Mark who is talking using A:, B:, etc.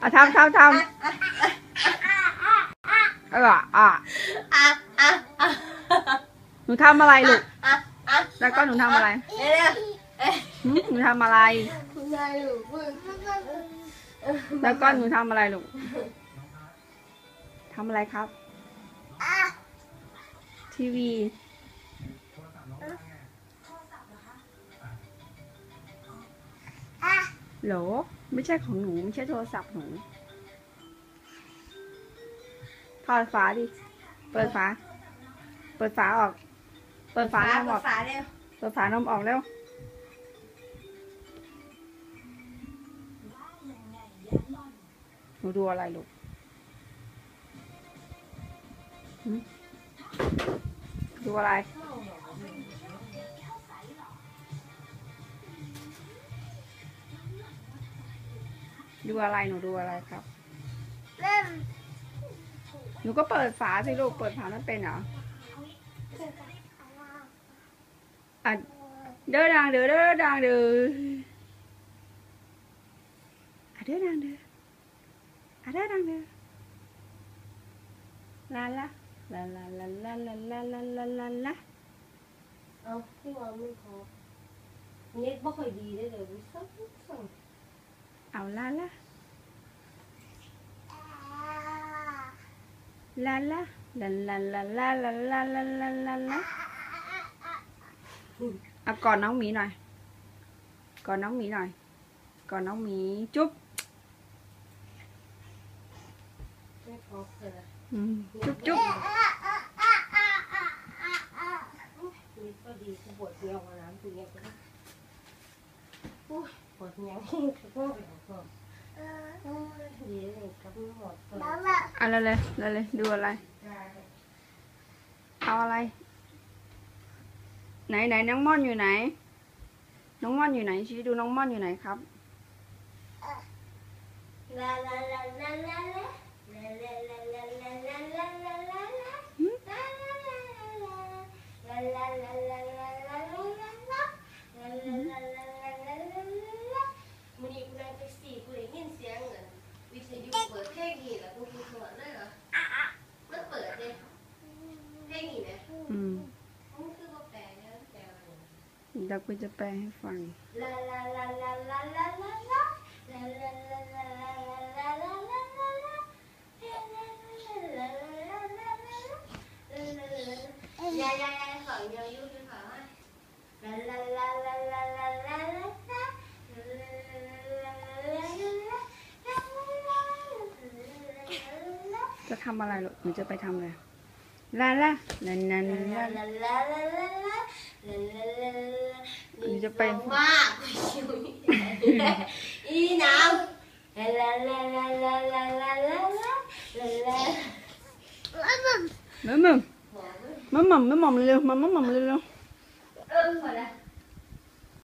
A: อะทำทำทำเอออะหนูทำอะไรลูก แล้วก็หนูทำอะไร หนูทำอะไร แล้วก็หนูทำอะไรลูกทำอะไรครับ ทีวี โหลไม่ใช่ของหนู ไม่ใช่โทรศัพท์หนูถอดฝาดิ เปิดฝา เปิดฝาออก เปิดฝานมออก
B: ฝาเร็ว
A: เปิดฝานมออกแล้วหนูดูอะไรลูกดูอะไร ดูอะไรหนูดูอะไรครับ
B: เล่น
A: หนูก็เปิดฝาสิลูก เปิดฝาไม่เป็นเหรออะเด้อดังเด้อเด้อดังเด้ออะเด้อดังเด้ออะเด้อดังเด้อลาละลาลาลาลาลาลาลาลาลาลา
B: เอาที่วางมือขอเน็ตบ่ค่อยดีเลยเดี๋ยววิสักสั
A: ก nào la la. La la. La la la la la la la la la la. À còn nóng mí này còn nóng mí này còn nóng mí chút ừ. chút chút Ui ปวดยังก็อง
B: กก่นเดี๋วเดออะไรเลย
A: อะไรเลยดูอะไร เอาอะไร ไหนไหนน้องม่อนอยู่ไหน น้องม่อนอยู่ไหนชี้ดูน้องม่อนอยู่ไหนครับ
B: ลาลาลาลาลา เดี๋ยว
A: กูจะแปลให้ฟัง จะทำอะไรหรอหนูจะไปทำอะไร ลาลานันนันลาลานี่จะไป
B: มากอีน้ำลาลาลาลาลาล